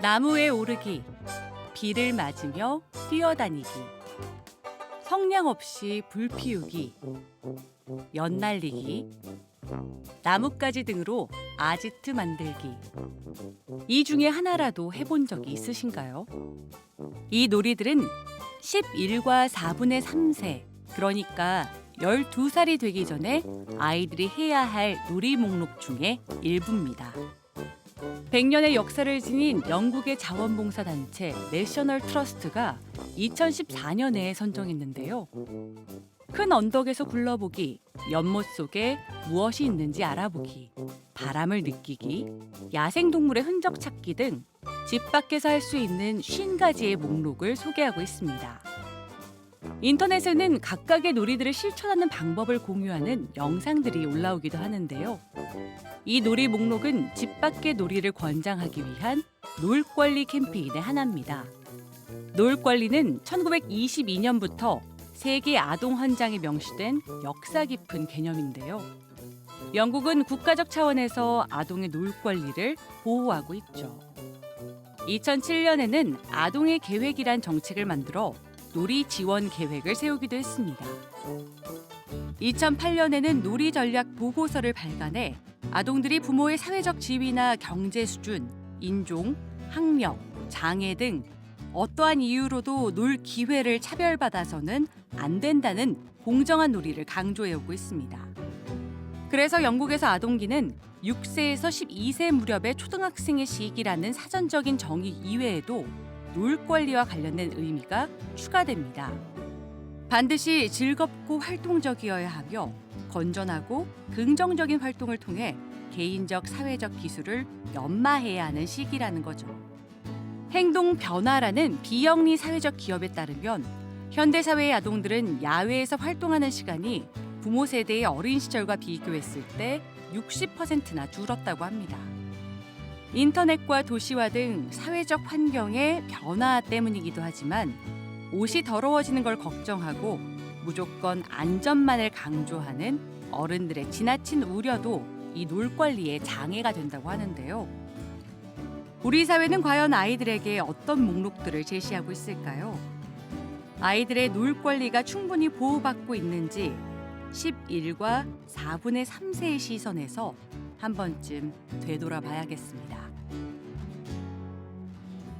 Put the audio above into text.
나무에 오르기, 비를 맞으며 뛰어다니기, 성냥 없이 불 피우기, 연 날리기, 나뭇가지 등으로 아지트 만들기. 이 중에 하나라도 해본 적이 있으신가요? 이 놀이들은 11과 4분의 3세, 그러니까 12살이 되기 전에 아이들이 해야 할 놀이 목록 중에 일부입니다. 100년의 역사를 지닌 영국의 자원봉사 단체 내셔널 트러스트가 2014년에 선정했는데요. 큰 언덕에서 굴러보기, 연못 속에 무엇이 있는지 알아보기, 바람을 느끼기, 야생동물의 흔적 찾기 등 집 밖에서 할 수 있는 50가지의 목록을 소개하고 있습니다. 인터넷에는 각각의 놀이들을 실천하는 방법을 공유하는 영상들이 올라오기도 하는데요. 이 놀이 목록은 집 밖의 놀이를 권장하기 위한 놀권리 캠페인의 하나입니다. 놀권리는 1922년부터 세계 아동 헌장에 명시된 역사 깊은 개념인데요. 영국은 국가적 차원에서 아동의 놀 권리를 보호하고 있죠. 2007년에는 아동의 계획이란 정책을 만들어 놀이 지원 계획을 세우기도 했습니다. 2008년에는 놀이 전략 보고서를 발간해 아동들이 부모의 사회적 지위나 경제 수준, 인종, 학력, 장애 등 어떠한 이유로도 놀 기회를 차별받아서는 안 된다는 공정한 놀이를 강조해 오고 있습니다. 그래서 영국에서 아동기는 6세에서 12세 무렵의 초등학생의 시기라는 사전적인 정의 이외에도 놀 권리와 관련된 의미가 추가됩니다. 반드시 즐겁고 활동적이어야 하며 건전하고 긍정적인 활동을 통해 개인적 사회적 기술을 연마해야 하는 시기라는 거죠. 행동 변화라는 비영리 사회적 기업에 따르면 현대 사회의 아동들은 야외에서 활동하는 시간이 부모 세대의 어린 시절과 비교했을 때 60%나 줄었다고 합니다. 인터넷과 도시화 등 사회적 환경의 변화 때문이기도 하지만 옷이 더러워지는 걸 걱정하고 무조건 안전만을 강조하는 어른들의 지나친 우려도 이 놀 권리에 장애가 된다고 하는데요. 우리 사회는 과연 아이들에게 어떤 목록들을 제시하고 있을까요? 아이들의 놀 권리가 충분히 보호받고 있는지 11과 4분의 3세의 시선에서 한 번쯤 되돌아봐야겠습니다.